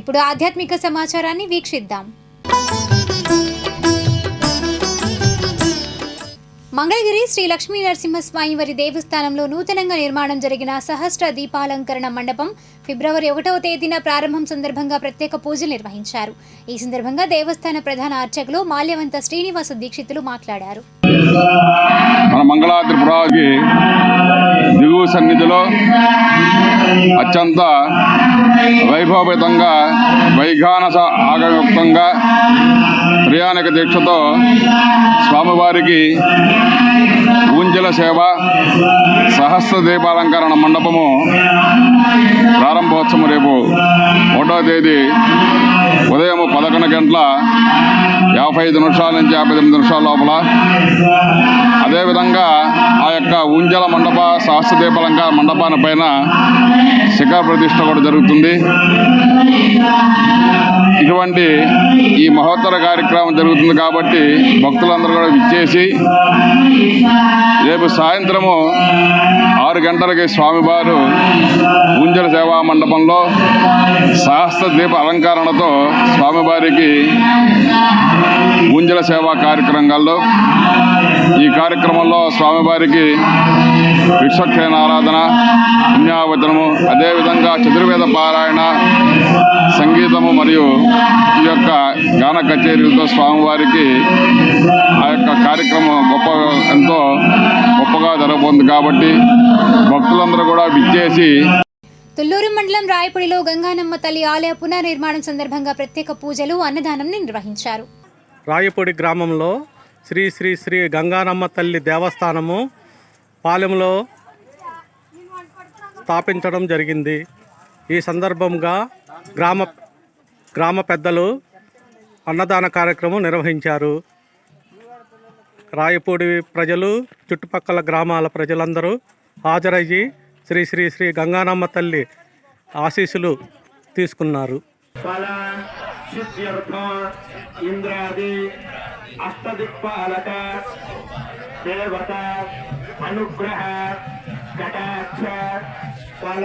ఇప్పుడు ఆధ్యాత్మిక సమాచారాన్ని వీక్షిద్దాం. మంగళగిరి శ్రీ లక్ష్మీ నరసింహస్వామి వారి దేవస్థానంలో నూతనంగా నిర్మాణం జరిగిన సహస్ర దీపాలంకరణ మండపం ఫిబ్రవరి ఒకటవ తేదీన ప్రారంభం సందర్భంగా ప్రత్యేక పూజలు నిర్వహించారు. ఈ సందర్భంగా దేవస్థాన ప్రధాన అర్చకులు మాల్యవంత శ్రీనివాస దీక్షితులు మాట్లాడారు. మన మంగళాద్రిపురాకి దిగువ సన్నిధిలో అత్యంత వైభవపేతంగా వైఘానస ఆగమయుక్తంగా ప్రయాణిక దీక్షతో స్వామివారికి ఊంజల సేవ సహస్ర దీపాలంకరణ మండపము ప్రారంభోత్సవం రేపు ఒకటో తేదీ ఉదయం పదకొండు గంటల యాభై ఐదు నిమిషాల నుంచి యాభై తొమ్మిది నిమిషాల లోపల. అదేవిధంగా ఆ యొక్క ఊంజల మండప సహస్రదీపాలంకార మండపాన్ని పైన శిఖర ప్రతిష్ట కూడా జరుగుతుంది. ఇటువంటి ఈ మహోత్తర కార్యక్రమం జరుగుతుంది కాబట్టి భక్తులందరూ కూడా విచ్చేసి రేపు సాయంత్రము ఆరు గంటలకి స్వామివారు ఊంజల సేవా మండపంలో సహస్ర దీప అలంకరణతో స్వామివారికి ప్రజల సేవా కార్యక్రమాల్లో ఈ కార్యక్రమంలో స్వామివారికి విశ్వక్షేణ ఆరాధన పుణ్యావచనము అదేవిధంగా చతుర్వేద పారాయణ సంగీతము మరియు ఈ యొక్క గాన కచేరీలతో స్వామివారికి ఆ యొక్క కార్యక్రమం గొప్ప ఎంతో గొప్పగా జరగబోతుంది కాబట్టి భక్తులందరూ కూడా విచ్చేసి తుల్లూరు మండలం రాయపూడిలో గంగానమ్మ తల్లి ఆలయ పునర్నిర్మాణం సందర్భంగా ప్రత్యేక పూజలు అన్నదానం నిర్వహించారు. రాయపూడి గ్రామంలో శ్రీ శ్రీ శ్రీ గంగానమ్మ తల్లి దేవస్థానము పాలెంలో స్థాపించడం జరిగింది. ఈ సందర్భంగా గ్రామ గ్రామ పెద్దలు అన్నదాన కార్యక్రమం నిర్వహించారు. రాయపూడి ప్రజలు చుట్టుపక్కల గ్రామాల ప్రజలందరూ హాజరయ్యి శ్రీ శ్రీ శ్రీ గంగానమ్మ తల్లి ఆశీస్సులు తీసుకున్నారు. ఫల సిద్ధ్యర్థ ఇంద్రాది అష్టదిక్పాలక దేవత అనుగ్రహ కటాక్ష ఫల